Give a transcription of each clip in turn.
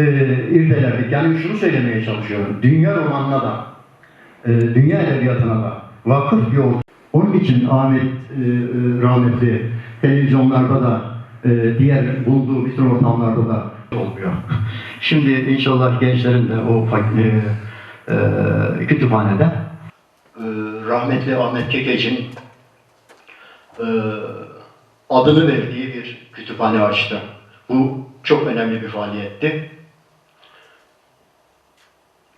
e, irdelerdik. Yani şunu söylemeye çalışıyorum. Dünya romanına da, e, dünya edebiyatına da vakıf ortam. Onun için Ahmet e, e, rahmetli televizyonlarda da e, diğer bulunduğu bütün ortamlarda da olmuyor. Şimdi inşallah gençlerin de o e, e, kütüphanede e, rahmetli Ahmet Kekec'in e, adını verdiği bir kütüphane açtı. Bu çok önemli bir faaliyetti.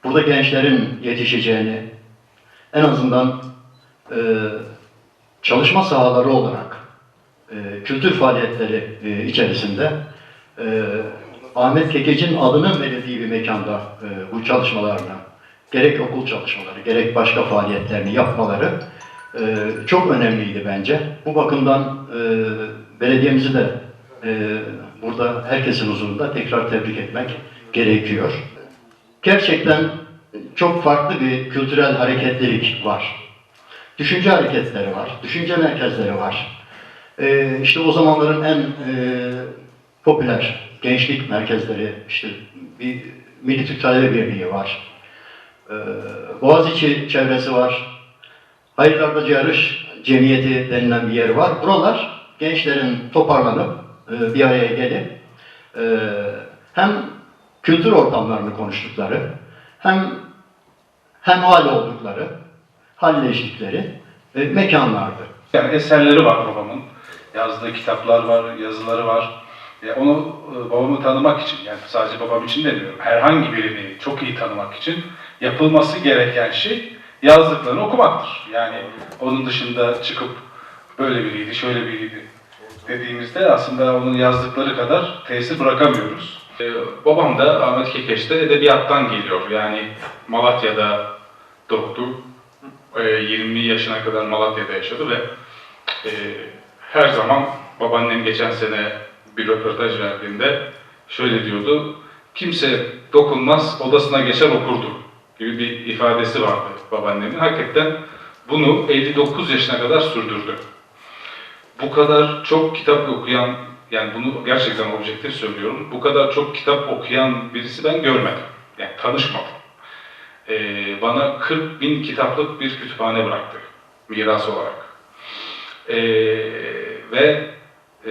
Burada gençlerin yetişeceğini, en azından e, çalışma sahaları olarak e, kültür faaliyetleri e, içerisinde e, Ahmet Kekec'in adının verildiği bir mekanda e, bu çalışmalarla gerek okul çalışmaları, gerek başka faaliyetlerini yapmaları e, çok önemliydi bence. Bu bakımdan e, belediyemizi de e, burada herkesin huzurunda tekrar tebrik etmek gerekiyor. Gerçekten çok farklı bir kültürel hareketlilik var. Düşünce hareketleri var, düşünce merkezleri var. Ee, işte o zamanların en e, popüler gençlik merkezleri, işte bir Milli Türk Talebe Birliği var. Ee, Boğaziçi çevresi var. Hayırlardacı Yarış Cemiyeti denilen bir yer var. Buralar gençlerin toparlanıp e, bir araya gelip e, hem kültür ortamlarını konuştukları hem hem hal oldukları, halleştikleri e, mekanlardı. Yani eserleri var babamın. Yazdığı kitaplar var, yazıları var. E, onu e, babamı tanımak için, yani sadece babam için demiyorum, herhangi birini çok iyi tanımak için yapılması gereken şey yazdıklarını okumaktır. Yani onun dışında çıkıp böyle biriydi, şöyle biriydi dediğimizde aslında onun yazdıkları kadar tesir bırakamıyoruz. Ee, babam da Ahmet Kekeç de edebiyattan geliyor. Yani Malatya'da doğdu. Ee, 20 yaşına kadar Malatya'da yaşadı ve e, her zaman babaannem geçen sene bir röportaj verdiğinde şöyle diyordu. Kimse dokunmaz, odasına geçer okurdu gibi bir ifadesi vardı babaannemin. Hakikaten bunu 59 yaşına kadar sürdürdü. Bu kadar çok kitap okuyan, yani bunu gerçekten objektif söylüyorum, bu kadar çok kitap okuyan birisi ben görmedim. Yani tanışmadım. Ee, bana 40 bin kitaplık bir kütüphane bıraktı, miras olarak. Ee, ve e,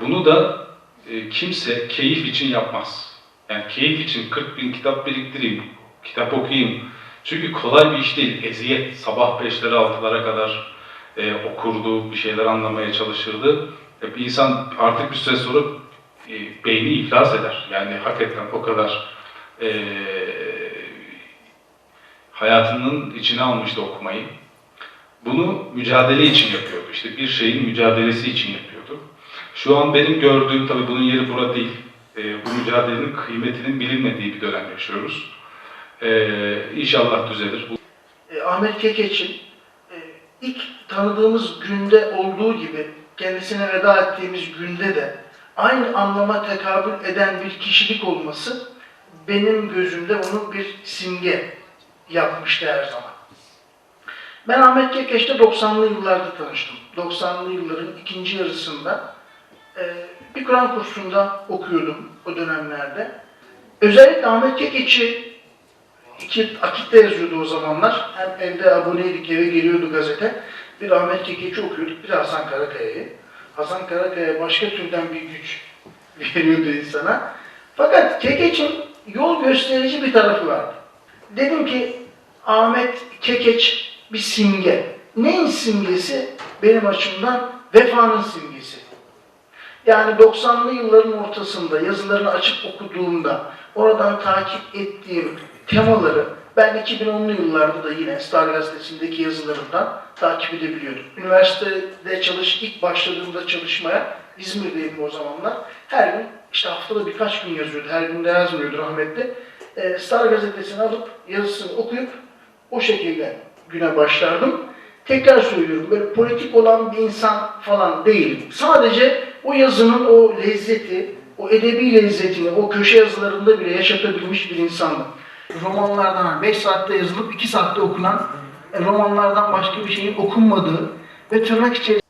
bunu da e, kimse keyif için yapmaz. Yani keyif için 40 bin kitap biriktireyim, kitap okuyayım. Çünkü kolay bir iş değil, eziyet. Sabah 5'lere 6'lara kadar e, okurdu, bir şeyler anlamaya çalışırdı. E, bir insan artık bir süre sonra e, beyni iflas eder. Yani hakikaten o kadar e, hayatının içine almıştı okumayı. Bunu mücadele için yapıyordu. İşte bir şeyin mücadelesi için yapıyordu. Şu an benim gördüğüm, tabii bunun yeri bura değil, e, bu mücadelenin kıymetinin bilinmediği bir dönem yaşıyoruz. E, inşallah düzelir. E, Ahmet Kekeç'in e, ilk tanıdığımız günde olduğu gibi kendisine veda ettiğimiz günde de aynı anlama tekabül eden bir kişilik olması benim gözümde onun bir simge yapmıştı her zaman. Ben Ahmet Kekeç'le 90'lı yıllarda tanıştım. 90'lı yılların ikinci yarısında e, bir Kur'an kursunda okuyordum o dönemlerde. Özellikle Ahmet Kekeç'i İki akitte yazıyordu o zamanlar. Hem evde aboneydik, eve geliyordu gazete. Bir Ahmet Kekeç'i okuyorduk, bir Hasan Karakaya'yı. Hasan Karakaya başka türden bir güç veriyordu insana. Fakat Kekeç'in yol gösterici bir tarafı vardı. Dedim ki Ahmet Kekeç bir simge. Neyin simgesi? Benim açımdan vefanın simgesi. Yani 90'lı yılların ortasında yazılarını açıp okuduğumda oradan takip ettiğim temaları ben 2010'lu yıllarda da yine Star Gazetesi'ndeki yazılarından takip edebiliyordum. Üniversitede çalış, ilk başladığımda çalışmaya İzmir'deydim o zamanlar. Her gün işte haftada birkaç gün yazıyordu. Her gün de yazmıyordu rahmetli. Ee, Star Gazetesi'ni alıp yazısını okuyup o şekilde güne başlardım. Tekrar söylüyorum böyle politik olan bir insan falan değilim. Sadece o yazının o lezzeti, o edebi lezzetini o köşe yazılarında bile yaşatabilmiş bir insandım. Romanlardan 5 saatte yazılıp 2 saatte okunan e, romanlardan başka bir şeyin okunmadığı ve tırnak içerisinde